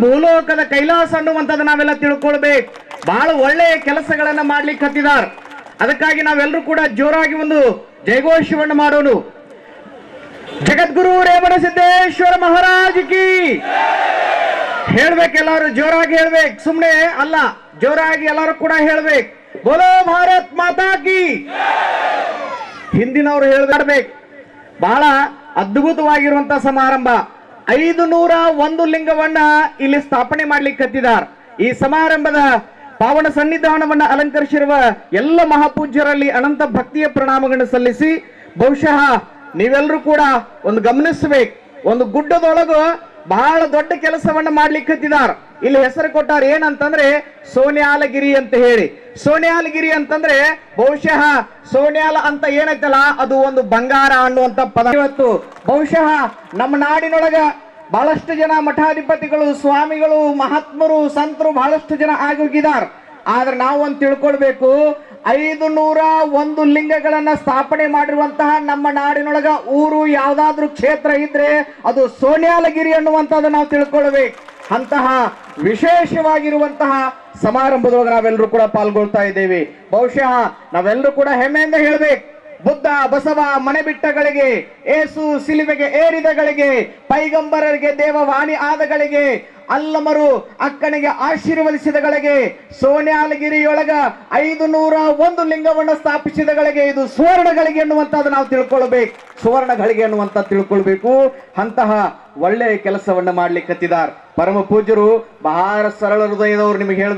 ಭೂಲೋಕದ ಕೈಲಾಸ ಅನ್ನುವಂಥದ್ದು ನಾವೆಲ್ಲ ತಿಳ್ಕೊಳ್ಬೇಕು. ಬಹಳ ಒಳ್ಳೆಯ ಕೆಲಸಗಳನ್ನ ಮಾಡ್ಲಿಕ್ಕೆ ಹತ್ತಿದಾರ. ಅದಕ್ಕಾಗಿ ನಾವೆಲ್ಲರೂ ಕೂಡ ಜೋರಾಗಿ ಒಂದು ಜಯಘೋಷವನ್ನು ಮಾಡೋನು. ಜಗದ್ಗುರು ರೇವಣ ಸಿದ್ದೇಶ್ವರ ಮಹಾರಾಜ್ ಕಿ. ಹೇಳ್ಬೇಕು ಎಲ್ಲರೂ, ಜೋರಾಗಿ ಹೇಳ್ಬೇಕು. ಸುಮ್ನೆ ಅಲ್ಲ, ಜೋರಾಗಿ ಎಲ್ಲರೂ ಕೂಡ ಹೇಳ್ಬೇಕು. ಬೋಲೋ ಭಾರತ್ ಮಾತಾ ಕಿ. ಹಿಂದಿನವರು ಹೇಳ್ಬೇಕು ಬಹಳ ಅದ್ಭುತವಾಗಿರುವಂತ ಸಮಾರಂಭ. ಐದು ನೂರ ಒಂದು ಲಿಂಗವನ್ನ ಇಲ್ಲಿ ಸ್ಥಾಪನೆ ಮಾಡ್ಲಿಕ್ಕೆ ಹತ್ತಿದಾರ ಈ ಸಮಾರಂಭದ ಪಾವನ ಸನ್ನಿಧಾನವನ್ನ ಅಲಂಕರಿಸಿರುವ ಎಲ್ಲ ಮಹಾಪೂಜ್ಯರಲ್ಲಿ ಅನಂತ ಭಕ್ತಿಯ ಪ್ರಣಾಮಗಳನ್ನು ಸಲ್ಲಿಸಿ ಬಹುಶಃ ನೀವೆಲ್ಲರೂ ಕೂಡ ಒಂದು ಗಮನಿಸಬೇಕು. ಒಂದು ಗುಡ್ಡದೊಳಗು ಬಹಳ ದೊಡ್ಡ ಕೆಲಸವನ್ನ ಮಾಡ್ಲಿಕ್ಕೆ ಹತ್ತಿದಾರ. ಇಲ್ಲಿ ಹೆಸರು ಕೊಟ್ಟಾರ ಏನಂತಂದ್ರೆ ಸೋನ್ಯಾಲಗಿರಿ ಅಂತ ಹೇಳಿ. ಸೋನ್ಯಾಲಗಿರಿ ಅಂತಂದ್ರೆ ಬಹುಶಃ ಸೋನ್ಯಾಲ ಅಂತ ಏನೈತಲ್ಲ, ಅದು ಒಂದು ಬಂಗಾರ ಅನ್ನುವಂತ ಪದ. ಇವತ್ತು ಬಹುಶಃ ನಮ್ಮ ನಾಡಿನೊಳಗ ಬಹಳಷ್ಟು ಜನ ಮಠಾಧಿಪತಿಗಳು, ಸ್ವಾಮಿಗಳು, ಮಹಾತ್ಮರು, ಸಂತರು ಬಹಳಷ್ಟು ಜನ ಆಗೋಗಿದಾರ ಆದ್ರೆ ನಾವು ಒಂದು ತಿಳ್ಕೊಳ್ಬೇಕು ಐದು ನೂರ ಒಂದು ಲಿಂಗಗಳನ್ನ ಸ್ಥಾಪನೆ ಮಾಡಿರುವಂತಹ ನಮ್ಮ ನಾಡಿನೊಳಗ ಊರು ಯಾವ್ದಾದ್ರೂ ಕ್ಷೇತ್ರ ಇದ್ರೆ ಅದು ಸೋನಿಯಾಲಗಿರಿ ಅನ್ನುವಂಥದ್ದು ನಾವು ತಿಳ್ಕೊಳ್ಬೇಕು. ಅಂತಹ ವಿಶೇಷವಾಗಿರುವಂತಹ ಸಮಾರಂಭದೊಳಗೆ ನಾವೆಲ್ಲರೂ ಕೂಡ ಪಾಲ್ಗೊಳ್ತಾ ಇದ್ದೇವೆ. ಬಹುಶಃ ನಾವೆಲ್ಲರೂ ಕೂಡ ಹೆಮ್ಮೆಯಿಂದ ಹೇಳ್ಬೇಕು. ಬುದ್ಧ, ಬಸವ ಮನೆ ಬಿಟ್ಟಗಳಿಗೆ ಏಸು ಸಿಲುಬೆಗೆ ಏರಿದಗಳಿಗೆ ಪೈಗಂಬರರಿಗೆ, ದೇವವಾಣಿ ಆದಗಳಿಗೆ ಅಲ್ಲಮರು ಅಕ್ಕನಿಗೆ ಆಶೀರ್ವದಿಸಿದಗಳಿಗೆ ಸೋನ್ಯಾಲಗಿರಿಯೊಳಗ ಐದು ನೂರ ಒಂದು ಲಿಂಗವನ್ನು ಸ್ಥಾಪಿಸಿದಗಳಿಗೆ ಇದು ಸುವರ್ಣಗಳಿಗೆ ಎನ್ನುವಂಥದ್ದು ನಾವು ತಿಳ್ಕೊಳ್ಬೇಕು. ಸುವರ್ಣಗಳಿಗೆ ಅನ್ನುವಂತ ತಿಳ್ಕೊಳ್ಬೇಕು. ಅಂತಹ ಒಳ್ಳೆಯ ಕೆಲಸವನ್ನ ಮಾಡ್ಲಿಕ್ಕೆ ಹತ್ತಿದ್ದಾರೆ ಪರಮ ಪೂಜ್ಯರು, ಬಹಳ ಸರಳ ಹೃದಯದವರು ನಿಮಗೆ ಹೇಳ್ಬೇಕು.